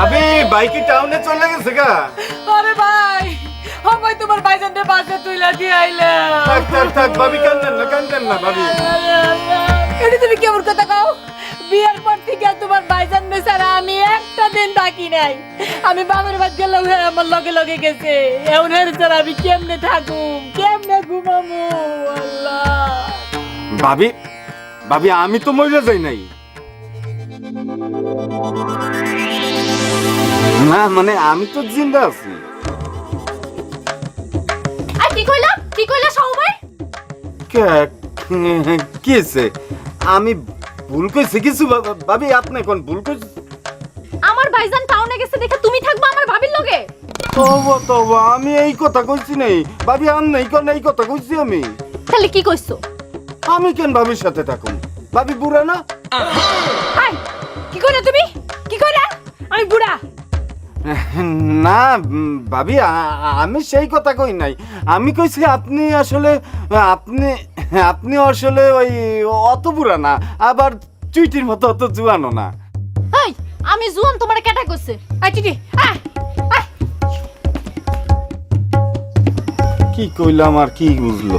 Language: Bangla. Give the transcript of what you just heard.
ভাবি বাইকে টাউনে চলে গেছে গা। আরে ভাই আমায় তোমার বাসে তুইলা দিয়ে আইলা। থাক থাক থাক ভাবি কান্দেন না কান্দেন না ভাবি। এটা তুমি কেমন কথা কও? বিয়ের পর থেকে তোমার ভাইজান ছাড়া আমি একটা দিন থাকি নাই। আমি বাবার বাদ হ্যাঁ আমার লগে লগে গেছে। এমন ছাড়া আমি কেমনে থাকুম? কেমনে ঘুমামু? আল্লাহ। ভাবি ভাবি আমি তো মরে যাই নাই। না মানে আমি তো জিন্দা আছি। আর কি কইলা? কি কইলা শাহু ভাই কে- কি হয়েছে আমি ভুল কইছি কিছু ভাবি আপনি কোন ভুল কইছি আমার ভাইজান টাউনে গেছে দেখে তুমি থাকবা আমার ভাবির লগে? তবু তবু আমি এই কথা কইছি নাই। ভাবি আম নাই কোন এই কথা কইছি আমি। তাহলে কি কইছো? আমি কেন ভাবির সাথে থাকুম? ভাবি বুড়া না? আই কি কইলা তুমি? না ভাবি আমি সেই কথা কই নাই। আমি কইছি আপনি আসলে আপনি আপনি আসলে ওই অত বুড়া না আবার চুইটির মতো অত জুয়ানো না। এই আমি জুয়ান তোমার কেটা কইছে? আই চিঠি কি কইলাম আর কি বুঝলো?